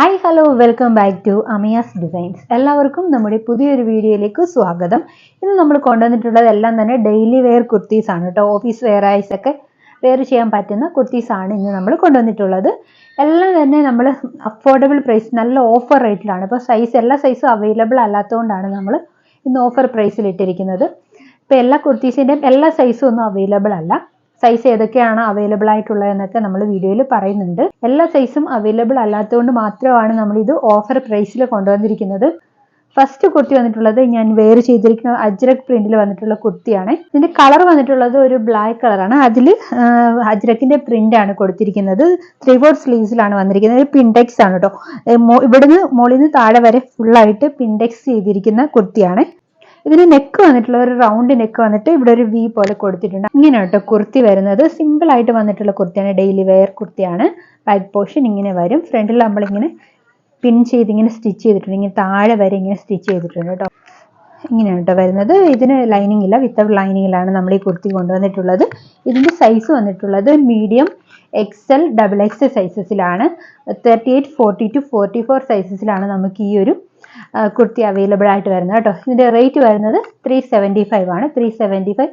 Hi hello welcome back to Amiya's designs എല്ലാവർക്കും നമ്മുടെ പുതിയൊരു വീഡിയോയിലേക്ക് സ്വാഗതം. ഇന്ന് നമ്മൾ കൊണ്ടുവന്നിട്ടുള്ളത് എല്ലാം തന്നെ ഡെയിലി വെയർ കുർത്തീസ് ആണ് കേട്ടോ. ഓഫീസ് വെയർ ആയിസൊക്കെ വെയർ ചെയ്യാൻ പറ്റുന്ന കുർത്തീസ് ആണ് ഇന്ന് നമ്മൾ കൊണ്ടുവന്നിട്ടുള്ളത്. എല്ലാം തന്നെ നമ്മൾ അഫോർഡബിൾ പ്രൈസ് നല്ല ഓഫർ റേറ്റിലാണ് ഇപ്പോൾ സൈസ് എല്ലാ സൈസും അവൈലബിൾ അല്ലാത്തതുകൊണ്ടാണ് നമ്മൾ ഇന്ന് ഓഫർ പ്രൈസിൽ ഇട്ടിരിക്കുന്നത്. ഇപ്പോൾ എല്ലാ കുർത്തീസിന്റെയും എല്ലാ സൈസും ഒന്നും അവൈലബിൾ അല്ല. സൈസ് ഏതൊക്കെയാണ് അവൈലബിൾ ആയിട്ടുള്ളത് എന്നൊക്കെ നമ്മൾ വീഡിയോയിൽ പറയുന്നുണ്ട്. എല്ലാ സൈസും അവൈലബിൾ അല്ലാത്തതുകൊണ്ട് മാത്രമാണ് നമ്മൾ ഇത് ഓഫർ പ്രൈസിൽ കൊണ്ടുവന്നിരിക്കുന്നത്. ഫസ്റ്റ് കുർത്തി വന്നിട്ടുള്ളത് ഞാൻ വെയർ ചെയ്തിരിക്കുന്ന അജ്രക് പ്രിന്റിൽ വന്നിട്ടുള്ള കുർത്തിയാണ്. ഇതിന്റെ കളർ വന്നിട്ടുള്ളത് ഒരു ബ്ലാക്ക് കളറാണ് അതിൽ അജ്രക്കിന്റെ പ്രിന്റ് ആണ് കൊടുത്തിരിക്കുന്നത്. ത്രീ ഫോർ സ്ലീവ്സിലാണ് വന്നിരിക്കുന്നത്. പിൻടെക്സ് ആണ് കേട്ടോ ഇവിടുന്ന് മുകളിൽ നിന്ന് താഴെ വരെ ഫുള്ളായിട്ട് പിൻടെക്സ് ചെയ്തിരിക്കുന്ന കുർത്തിയാണ്. ഇതിന് നെക്ക് വന്നിട്ടുള്ള ഒരു റൗണ്ട് നെക്ക് വന്നിട്ട് ഇവിടെ ഒരു വി പോലെ കൊടുത്തിട്ടുണ്ട്. ഇങ്ങനെ കേട്ടോ കുർത്തി വരുന്നത്. സിമ്പിൾ ആയിട്ട് വന്നിട്ടുള്ള കുർത്തിയാണ്. ഡെയിലി വെയർ കുർത്തിയാണ്. ബാക്ക് പോർഷൻ ഇങ്ങനെ വരും. ഫ്രണ്ടിൽ നമ്മളിങ്ങനെ പിൻ ചെയ്ത് ഇങ്ങനെ സ്റ്റിച്ച് ചെയ്തിട്ടുണ്ട്. ഇങ്ങനെ താഴെ വരെ ഇങ്ങനെ സ്റ്റിച്ച് ചെയ്തിട്ടുണ്ട് കേട്ടോ ഇങ്ങനെയാണ് കേട്ടോ വരുന്നത്. ഇതിന് ലൈനിങ് ഇല്ല. വിത്തൗട്ട് ലൈനിങ്ങിലാണ് നമ്മൾ ഈ കുർത്തി കൊണ്ടുവന്നിട്ടുള്ളത്. ഇതിന്റെ സൈസ് വന്നിട്ടുള്ളത് medium XL double X സൈസസിലാണ് thirty eight forty two forty four സൈസസിലാണ് നമുക്ക് ഈ ഒരു കുർത്തി അവൈലബിൾ ആയിട്ട് വരുന്നത് കേട്ടോ. ഇതിന്റെ റേറ്റ് വരുന്നത് ത്രീ സെവന്റി ഫൈവ് ആണ്. ത്രീ സെവന്റി ഫൈവ്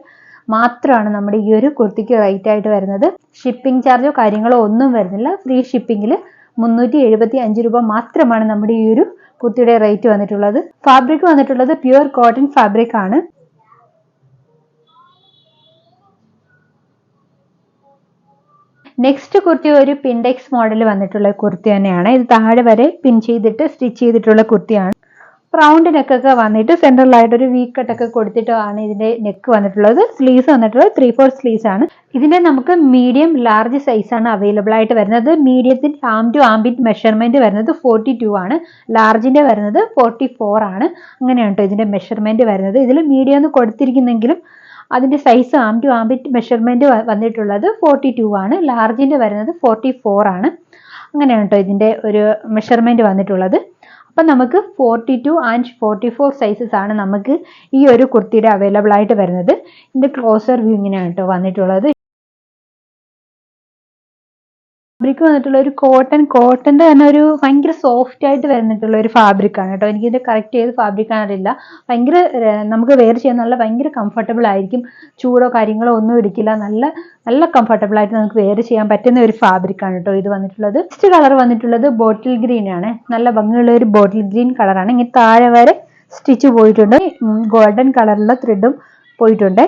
മാത്രമാണ് നമ്മുടെ ഈ ഒരു കുർത്തിക്ക് റേറ്റ് ആയിട്ട് വരുന്നത്. ഷിപ്പിംഗ് ചാർജോ കാര്യങ്ങളോ ഒന്നും വരുന്നില്ല. ഫ്രീ ഷിപ്പിങ്ങിൽ മുന്നൂറ്റി എഴുപത്തി അഞ്ച് രൂപ മാത്രമാണ് നമ്മുടെ ഈ ഒരു കുർത്തിയുടെ റേറ്റ് വന്നിട്ടുള്ളത്. ഫാബ്രിക് വന്നിട്ടുള്ളത് പ്യുവർ കോട്ടൺ ഫാബ്രിക് ആണ്. നെക്സ്റ്റ് കുർത്തി ഒരു പിൻഡെക്സ് മോഡൽ വന്നിട്ടുള്ള കുർത്തി തന്നെയാണ്. ഇത് താഴെ വരെ പിൻ ചെയ്തിട്ട് സ്റ്റിച്ച് ചെയ്തിട്ടുള്ള കുർത്തിയാണ്. റൗണ്ട് നെക്കൊക്കെ വന്നിട്ട് സെൻട്രലായിട്ട് ഒരു വീ കട്ടൊക്കെ കൊടുത്തിട്ടാണ് ഇതിന്റെ നെക്ക് വന്നിട്ടുള്ളത്. സ്ലീവ്സ് വന്നിട്ടുള്ളത് ത്രീ ഫോർ സ്ലീവ്സ് ആണ്. ഇതിന്റെ നമുക്ക് മീഡിയം ലാർജ് സൈസ് ആണ് അവൈലബിൾ ആയിട്ട് വരുന്നത്. മീഡിയത്തിന്റെ ആം ടു ആംബിറ്റ് മെഷർമെന്റ് വരുന്നത് ഫോർട്ടി ടു ആണ് ലാർജിന്റെ വരുന്നത് ഫോർട്ടി ഫോർ ആണ്. അങ്ങനെയാണ് കേട്ടോ ഇതിന്റെ മെഷർമെന്റ് വരുന്നത്. ഇതിൽ മീഡിയം ഒന്ന് കൊടുത്തിരിക്കുന്നെങ്കിലും അതിന്റെ size arm to armpit measurement വന്നിട്ടുള്ളത് ഫോർട്ടി ടു ആണ് ലാർജിന്റെ വരുന്നത് ഫോർട്ടി ഫോർ ആണ്. അങ്ങനെയാണ് കേട്ടോ ഇതിന്റെ ഒരു മെഷർമെന്റ് വന്നിട്ടുള്ളത്. അപ്പം നമുക്ക് forty two and forty four sizes ആണ് നമുക്ക് ഈ ഒരു കുർത്തിയുടെ അവൈലബിൾ ആയിട്ട് വരുന്നത്. ഇതിന്റെ ക്ലോസർ വ്യൂ ഇങ്ങനെയാണ് കേട്ടോ വന്നിട്ടുള്ളത്. ഫാബ്രിക് വന്നിട്ടുള്ള ഒരു കോട്ടൺ കോട്ടന്റെ തന്നെ ഒരു ഭയങ്കര സോഫ്റ്റ് ആയിട്ട് വന്നിട്ടുള്ള ഒരു ഫാബ്രിക് ആണ് കേട്ടോ. എനിക്കിതിന്റെ കറക്റ്റ് ഏത് ഫാബ്രിക് ആണെന്നില്ല ഭയങ്കര നമുക്ക് വെയർ ചെയ്യാൻ നല്ല ഭയങ്കര കംഫർട്ടബിൾ ആയിരിക്കും. ചൂടോ കാര്യങ്ങളോ ഒന്നും ഇടിക്കില്ല നല്ല നല്ല കംഫർട്ടബിൾ ആയിട്ട് നമുക്ക് വെയർ ചെയ്യാൻ പറ്റുന്ന ഒരു ഫാബ്രിക് ആണ് കേട്ടോ ഇത് വന്നിട്ടുള്ളത്. നെക്സ്റ്റ് കളർ വന്നിട്ടുള്ളത് ബോട്ടിൽ ഗ്രീൻ ആണ്. നല്ല ഭംഗിയുള്ള ഒരു ബോട്ടിൽ ഗ്രീൻ കളറാണ് ഇങ്ങനെ താഴെ വരെ സ്റ്റിച്ച് പോയിട്ടുണ്ട്. ഗോൾഡൻ കളറിലുള്ള ത്രെഡും പോയിട്ടുണ്ട്.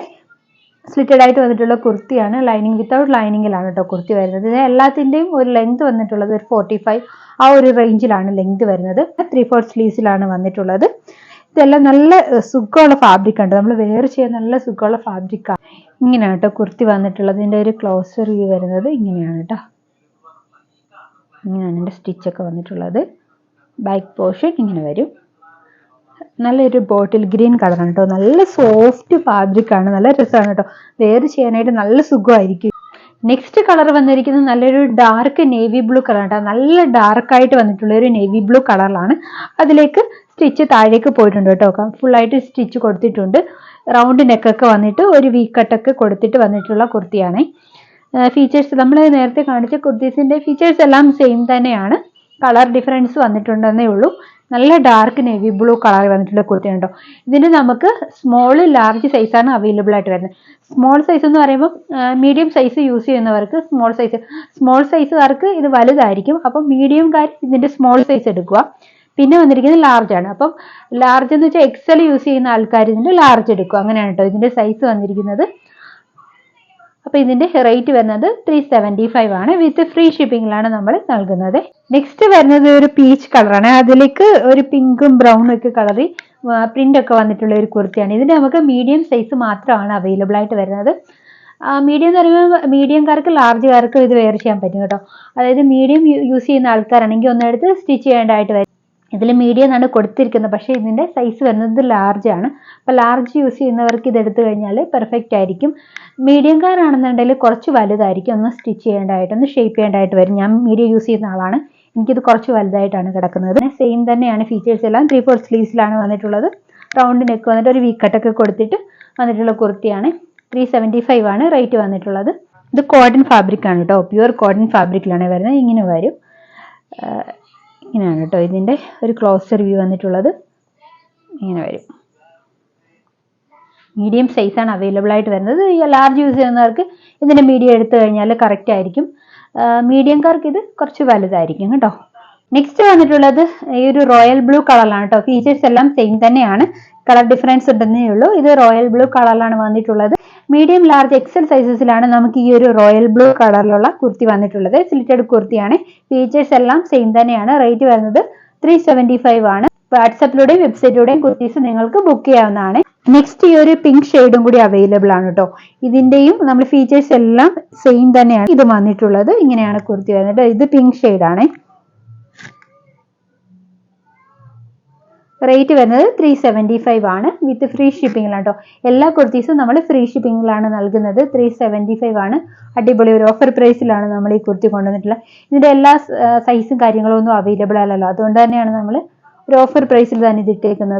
സ്ലിറ്റഡ് ആയിട്ട് വന്നിട്ടുള്ള കുർത്തിയാണ്. ലൈനിങ് വിത്തൗട്ട് ലൈനിങ്ങിലാണ് കേട്ടോ കുർത്തി വരുന്നത്. ഇത് എല്ലാത്തിന്റെയും ഒരു ലെങ്ത് വന്നിട്ടുള്ളത് ഒരു ഫോർട്ടി ഫൈവ് ആ ഒരു റേഞ്ചിലാണ് ലെങ്ത് വരുന്നത്. ത്രീ ഫോർ സ്ലീവ്സിലാണ് വന്നിട്ടുള്ളത്. ഇതെല്ലാം നല്ല സുഖമുള്ള ഫാബ്രിക് ആണ് നമ്മൾ വെയർ ചെയ്യാൻ നല്ല സുഖമുള്ള ഫാബ്രിക്കാണ് ഇങ്ങനെയാണ് കേട്ടോ കുർത്തി വന്നിട്ടുള്ളത് ഇതിന്റെ ഒരു ക്ലോസർ വ്യൂ വരുന്നത്. ഇങ്ങനെയാണ് കേട്ടോ ഇങ്ങനെയാണ് എന്റെ സ്റ്റിച്ചൊക്കെ വന്നിട്ടുള്ളത്. ബാക്ക് പോർഷൻ ഇങ്ങനെ വരും. നല്ലൊരു ബോട്ടിൽ ഗ്രീൻ കളറാണ് കേട്ടോ നല്ല സോഫ്റ്റ് ഫാബ്രിക് ആണ്. നല്ല രസമാണ് കേട്ടോ വെയർ ചെയ്യാനായിട്ട് നല്ല സുഖമായിരിക്കും. നെക്സ്റ്റ് കളർ വന്നിരിക്കുന്നത് നല്ലൊരു ഡാർക്ക് നേവി ബ്ലൂ കേട്ടോ നല്ല ഡാർക്ക് ആയിട്ട് വന്നിട്ടുള്ള ഒരു നേവി ബ്ലൂ കളറിലാണ് അതിലേക്ക് സ്റ്റിച്ച് താഴേക്ക് പോയിട്ടുണ്ട് കേട്ടോ ഫുള്ളായിട്ട് സ്റ്റിച്ച് കൊടുത്തിട്ടുണ്ട്. റൗണ്ട് നെക്കൊക്കെ വന്നിട്ട് ഒരു വി കൊടുത്തിട്ട് വന്നിട്ടുള്ള കുർത്തിയാണ്. ഫീച്ചേഴ്സ് നമ്മൾ നേരത്തെ കാണിച്ച കുർത്തീസിന്റെ ഫീച്ചേഴ്സ് എല്ലാം സെയിം തന്നെയാണ്. കളർ ഡിഫറൻസ് വന്നിട്ടുണ്ടെന്നേ ഉള്ളൂ. നല്ല ഡാർക്ക് നേവി ബ്ലൂ കളർ വന്നിട്ടുള്ള കുർത്തി ഉണ്ടോ? ഇതിന് നമുക്ക് സ്മോൾ ലാർജ് സൈസാണ് അവൈലബിൾ ആയിട്ട് വരുന്നത്. സ്മോൾ സൈസ് എന്ന് പറയുമ്പോൾ മീഡിയം സൈസ് യൂസ് ചെയ്യുന്നവർക്ക് സ്മോൾ സൈസ് സ്മോൾ സൈസുകാർക്ക് ഇത് വലുതായിരിക്കും. അപ്പം മീഡിയംകാർ ഇതിന്റെ സ്മോൾ സൈസ് എടുക്കുക. പിന്നെ വന്നിരിക്കുന്നത് ലാർജ് ആണ്. അപ്പം ലാർജ് എന്ന് വെച്ചാൽ എക്സൽ യൂസ് ചെയ്യുന്ന ആൾക്കാർ ഇതിന്റെ ലാർജ് എടുക്കുക അങ്ങനെയാണ് കേട്ടോ ഇതിന്റെ സൈസ് വന്നിരിക്കുന്നത്. അപ്പോൾ ഇതിന്റെ റേറ്റ് വരുന്നത് ത്രീ സെവന്റി ഫൈവ് ആണ് വിത്ത് ഫ്രീ ഷിപ്പിംഗിലാണ് നമ്മൾ നൽകുന്നത്. നെക്സ്റ്റ് വരുന്നത് ഒരു പീച്ച് കളറാണ് അതിലേക്ക് ഒരു പിങ്കും ബ്രൗണും ഒക്കെ കളറി പ്രിന്റ് ഒക്കെ വന്നിട്ടുള്ള ഒരു കുർത്തിയാണ്. ഇതിന് നമുക്ക് മീഡിയം സൈസ് മാത്രമാണ് അവൈലബിൾ ആയിട്ട് വരുന്നത്. മീഡിയം എന്ന് പറയുമ്പോൾ മീഡിയംകാർക്ക് ലാർജുകാർക്ക് ഇത് വെയർ ചെയ്യാൻ പറ്റും കേട്ടോ. അതായത് മീഡിയം യൂസ് ചെയ്യുന്ന ആൾക്കാരാണെങ്കിൽ ഒന്നെടുത്ത് സ്റ്റിച്ച് ചെയ്യേണ്ടതായിട്ട് വരും. ഇതിൽ മീഡിയം എന്നാണ് കൊടുത്തിരിക്കുന്നത്. പക്ഷേ ഇതിന്റെ സൈസ് വരുന്നത് ലാർജ് ആണ്. അപ്പോൾ ലാർജ് യൂസ് ചെയ്യുന്നവർക്ക് ഇത് എടുത്തു കഴിഞ്ഞാൽ പെർഫെക്റ്റ് ആയിരിക്കും. മീഡിയം മീഡിയംകാരാണെന്നുണ്ടെങ്കിൽ കുറച്ച് വലുതായിരിക്കും. ഒന്ന് സ്റ്റിച്ച് ചെയ്യേണ്ടതായിട്ട് ഒന്ന് ഷേപ്പ് ചെയ്യേണ്ടതായിട്ട് വരും. ഞാൻ മീഡിയം യൂസ് ചെയ്യുന്ന ആളാണ്. എനിക്കിത് കുറച്ച് വലുതായിട്ടാണ് കിടക്കുന്നത്. സെയിം തന്നെയാണ് ഫീച്ചേഴ്സ് എല്ലാം. ത്രീ ഫോർ സ്ലീവ്സിലാണ് വന്നിട്ടുള്ളത്. റൗണ്ട് നെക്ക് വന്നിട്ട് ഒരു വീക്കട്ടൊക്കെ കൊടുത്തിട്ട് വന്നിട്ടുള്ള കുർത്തിയാണ്. ത്രീ സെവന്റി ഫൈവ് ആണ് റേറ്റ് വന്നിട്ടുള്ളത്. ഇത് കോട്ടൺ ഫാബ്രിക് ആണ് കേട്ടോ. പ്യുവർ കോട്ടൺ ഫാബ്രിക്കിലാണ് വരുന്നത്. ഇങ്ങനെ വരും. ഇങ്ങനെയാണ് കേട്ടോ ഇതിന്റെ ഒരു ക്ലോസർ വ്യൂ വന്നിട്ടുള്ളത്. ഇങ്ങനെ വരും. മീഡിയം സൈസാണ് അവൈലബിൾ ആയിട്ട് വരുന്നത്. ലാർജ് യൂസ് ചെയ്യുന്നവർക്ക് ഇതിന്റെ മീഡിയം എടുത്തു കഴിഞ്ഞാൽ കറക്റ്റ് ആയിരിക്കും. മീഡിയംകാർക്ക് ഇത് കുറച്ച് വലുതായിരിക്കും കേട്ടോ. നെക്സ്റ്റ് വന്നിട്ടുള്ളത് ഈ ഒരു റോയൽ ബ്ലൂ കളറിലാണ് കേട്ടോ ഫീച്ചേഴ്സ് എല്ലാം സെയിം തന്നെയാണ്. കളർ ഡിഫറൻസ് ഉണ്ടെന്നേ ഉള്ളൂ. ഇത് റോയൽ ബ്ലൂ കളറിലാണ് വന്നിട്ടുള്ളത്. മീഡിയം ലാർജ് എക്സൽ സൈസസിലാണ് നമുക്ക് ഈ ഒരു റോയൽ ബ്ലൂ കളറിലുള്ള കുർത്തി വന്നിട്ടുള്ളത്. സ്ലിറ്റഡ് കുർത്തിയാണ്. ഫീച്ചേഴ്സ് എല്ലാം സെയിം തന്നെയാണ്. റേറ്റ് വരുന്നത് ത്രീ സെവന്റി ഫൈവ് ആണ് വാട്സപ്പിലൂടെയും വെബ്സൈറ്റിലൂടെയും കുർത്തീസ് നിങ്ങൾക്ക് ബുക്ക് ചെയ്യാവുന്നതാണ്. നെക്സ്റ്റ് ഈ ഒരു പിങ്ക് ഷെയ്ഡും കൂടി അവൈലബിൾ ആണ് കേട്ടോ ഇതിന്റെയും നമ്മൾ ഫീച്ചേഴ്സ് എല്ലാം സെയിം തന്നെയാണ്. ഇത് വന്നിട്ടുള്ളത്. ഇങ്ങനെയാണ് കുർത്തി വരുന്നത് ഇത് പിങ്ക് ഷെയ്ഡാണ് റേറ്റ് വരുന്നത് ത്രീ സെവന്റി ഫൈവ് ആണ് വിത്ത് ഫ്രീ ഷിപ്പിങ്ങിലാണ് കേട്ടോ എല്ലാ കുർത്തീസും നമ്മൾ ഫ്രീ ഷിപ്പിങ്ങിലാണ് നൽകുന്നത്. ത്രീ സെവന്റി ഫൈവ് ആണ്. അടിപൊളി ഒരു ഓഫർ പ്രൈസിലാണ് നമ്മൾ ഈ കുർത്തി കൊണ്ടുവന്നിട്ടുള്ളത്. ഇതിന്റെ എല്ലാ സൈസും കാര്യങ്ങളും ഒന്നും അവൈലബിൾ അല്ലല്ലോ. അതുകൊണ്ട് തന്നെയാണ് നമ്മൾ ഒരു ഓഫർ പ്രൈസിൽ തന്നെ ഇത് ഇട്ടേക്കുന്നത്.